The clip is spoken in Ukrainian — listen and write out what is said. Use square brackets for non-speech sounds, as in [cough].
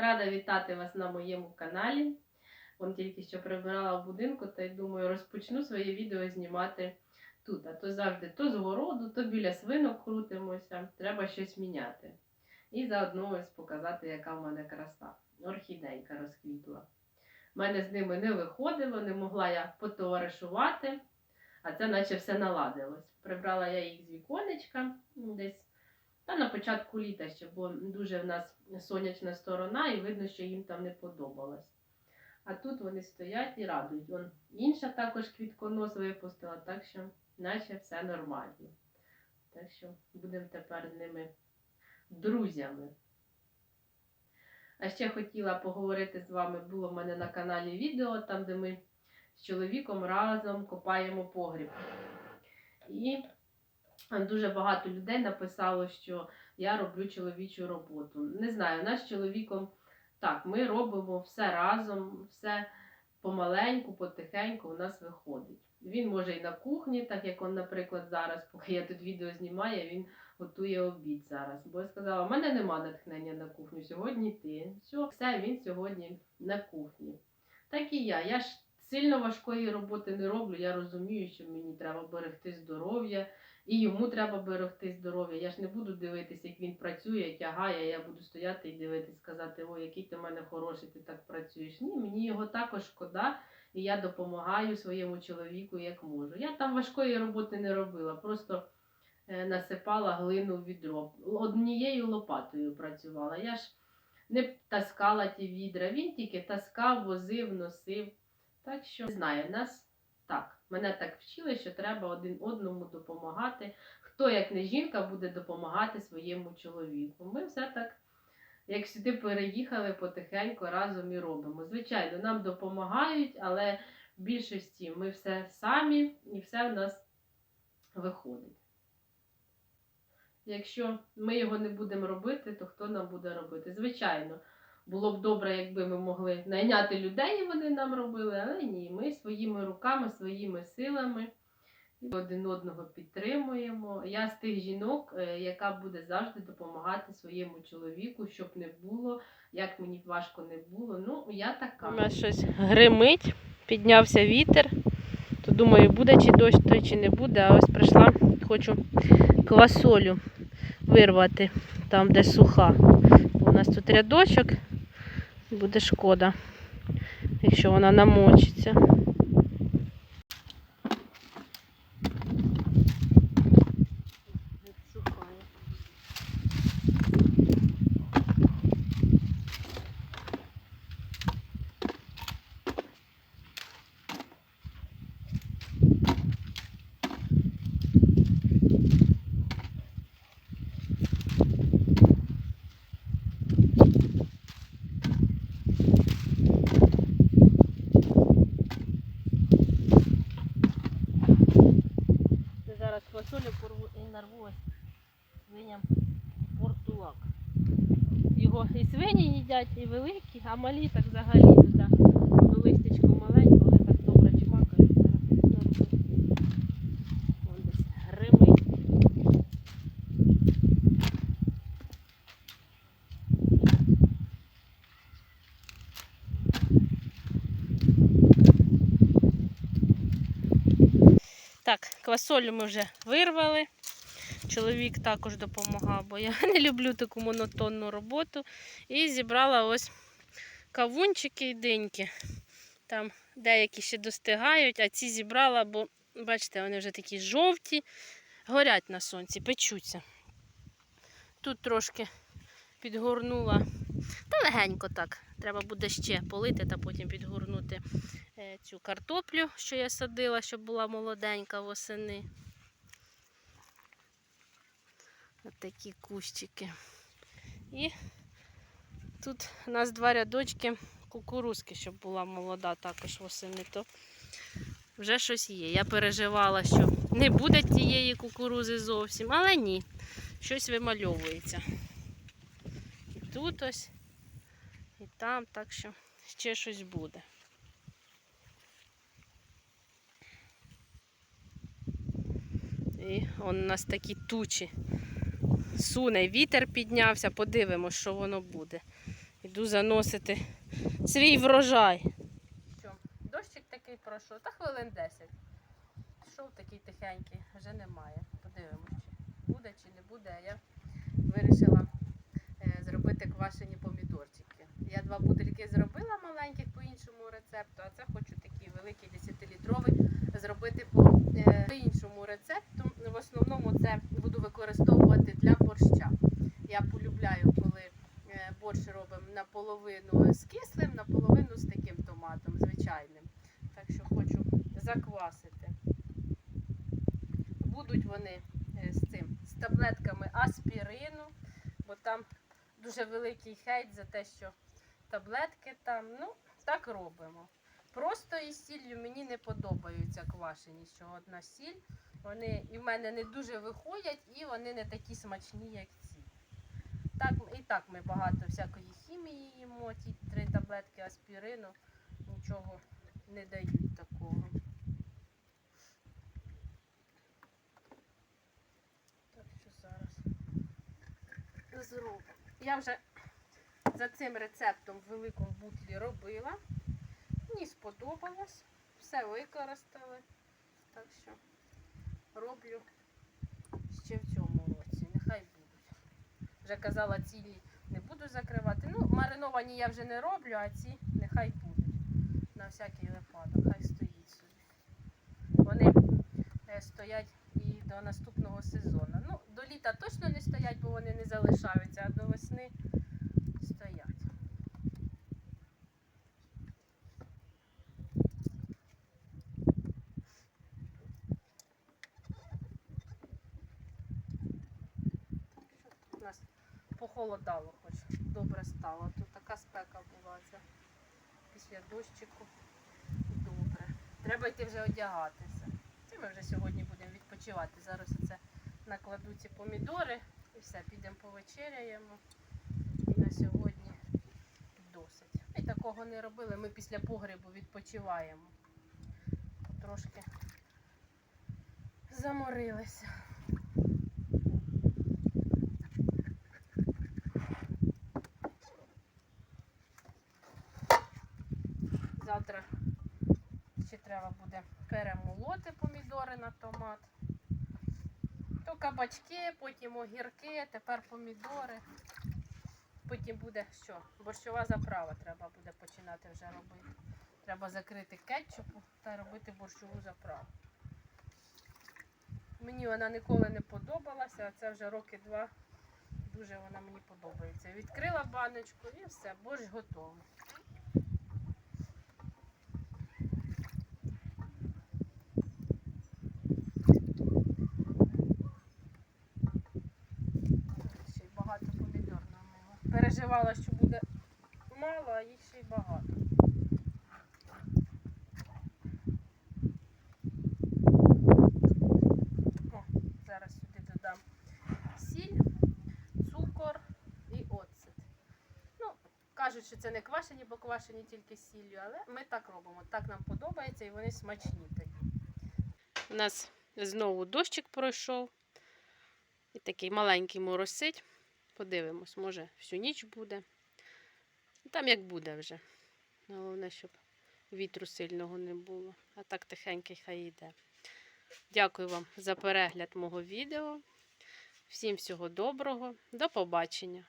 Рада вітати вас на моєму каналі. Вон тільки що прибирала в будинку, та й думаю, розпочну своє відео знімати тут. А то завжди то з городу, то біля свинок крутимося. Треба щось міняти. І заодно ось показати, яка в мене краса. Орхідейка розквітла. У мене з ними не виходило, не могла я потоваришувати, а це наче все наладилось. Прибрала я їх з віконечка десь та на початку літа ще, бо дуже в нас сонячна сторона, і видно, що їм там не подобалось. А тут вони стоять і радують. Вон інша також квітконос випустила, так що наче все нормально. Так що будемо тепер з ними друзями. А ще хотіла поговорити з вами, було в мене на каналі відео, там, де ми з чоловіком разом копаємо погріб. І дуже багато людей написало, що я роблю чоловічу роботу. Не знаю, наш з чоловіком так, ми робимо все разом, все помаленьку, потихеньку у нас виходить. Він може і на кухні, так як он, наприклад, зараз, поки я тут відео знімаю, він готує обід зараз. Бо я сказала, у мене нема натхнення на кухню, сьогодні ти. Все, все, він сьогодні на кухні. Так і я. Я ж сильно важкої роботи не роблю. Я розумію, що мені треба берегти здоров'я, і йому треба берегти здоров'я. Я ж не буду дивитися, як він працює, тягає. Я буду стояти і дивитись, сказати, ой, який ти в мене хороший, ти так працюєш. Ні, мені його також шкода, і я допомагаю своєму чоловіку як можу. Я там важкої роботи не робила, просто е, насипала глину в відро. Однією лопатою працювала. Я ж не таскала ті відра, він тільки таскав, возив, носив. Так що не знаю, нас так. Мене так вчили, що треба один одному допомагати. Хто, як не жінка, буде допомагати своєму чоловіку. Ми все так, як сюди переїхали, потихеньку разом і робимо. Звичайно, нам допомагають, але в більшості ми все самі і все в нас виходить. Якщо ми його не будемо робити, то хто нам буде робити? Звичайно, було б добре, якби ми могли найняти людей, і вони нам робили, але ні, ми своїми руками, своїми силами один одного підтримуємо. Я з тих жінок, е, яка буде завжди допомагати своєму чоловіку, щоб не було, як мені важко не було. Ну, я така. У нас щось гримить, піднявся вітер. То думаю, буде чи дощ, то чи не буде. А ось прийшла, хочу квасолю вирвати там, де суха. У нас тут рядочок, буде шкода, якщо вона намочиться. Сухая. Це зараз квасолю і нарву ось свиням портулак. Його і свині їдять, і великі, а малі так взагалі туди. Листечко маленьке, вони так добре чмакають. Зараз нарву. Вон десь гримить. Так, квасолю ми вже вирвали. Чоловік також допомагав, бо я [laughs] не люблю таку монотонну роботу. І зібрала ось кавунчики і диньки. Там деякі ще достигають, а ці зібрала, бо, бачите, вони вже такі жовті, горять на сонці, печуться. Тут трошки підгорнула, та легенько так. Треба буде ще полити та потім підгорнути е, цю картоплю, що я садила, щоб була молоденька восени. Ось такі кущики. І тут у нас два рядочки кукурузки, щоб була молода також восени, то вже щось є. Я переживала, що не буде тієї кукурузи зовсім, але ні, щось вимальовується. Тут ось, і там, так що ще щось буде. І он у нас такі тучі. Суне, вітер піднявся, подивимось, що воно буде. Іду заносити свій врожай. Що, дощик такий пройшов, та хвилин 10. Пішов такий тихенький, вже немає. Подивимось, чи буде чи не буде. А я вирішила зробити квашені помідорчики. Я два бутильки зробила маленьких по іншому рецепту, а це хочу такий великий 10-літровий зробити по е, іншому рецепту. В основному це буду використовувати для борща. Я полюбляю, коли е, борщ робимо наполовину з кислим, наполовину з таким томатом звичайним. Так що хочу заквасити. Будуть вони е, з цим з таблетками аспірину, бо там дуже великий хейт за те, що таблетки там. Ну, так робимо. Просто із сіллю мені не подобаються квашені, що одна сіль. Вони і в мене не дуже виходять, і вони не такі смачні, як ці. Так, і так ми багато всякої хімії їмо, ті три таблетки аспірину нічого не дають такого. Так що зараз зробимо. Я вже за цим рецептом в великому бутлі робила. Мені сподобалось. Все використали. Так що роблю ще в цьому році. Нехай будуть. Вже казала, цілі не буду закривати. Ну, мариновані я вже не роблю, а ці нехай будуть. На всякий випадок. Хай стоїть собі. Вони е, стоять і до наступного сезону. Ну, до літа точно не стоять, бо вони не залишаються, а до весни стоять. У нас похолодало, хоч добре стало. Тут така спека була це після дощику. Добре. Треба йти вже одягатися. Це ми вже сьогодні будемо відпочивати. Зараз це накладу ці помідори і все, підемо повечеряємо. І на сьогодні досить. Ми такого не робили. Ми після погребу відпочиваємо. Трошки заморилися. Завтра ще треба буде перемолоти помідори на томат. То кабачки, потім огірки, тепер помідори. Потім буде що? Борщова заправа треба буде починати вже робити. Треба закрити кетчупу та робити борщову заправу. Мені вона ніколи не подобалася, а це вже роки два. Дуже вона мені подобається. Відкрила баночку і все, борщ готовий. Ще й багато помідор намила. Переживала, що буде мало, а їх ще й багато. Зараз сюди додам сіль, цукор і оцет. Ну, кажуть, що це не квашені, бо квашені тільки сіллю, але ми так робимо. Так нам подобається і вони смачні тоді. У нас знову дощик пройшов. І такий маленький моросить. Подивимось, може всю ніч буде. Там як буде вже. Головне, щоб вітру сильного не було. А так тихенький хай йде. Дякую вам за перегляд мого відео. Всім всього доброго. До побачення!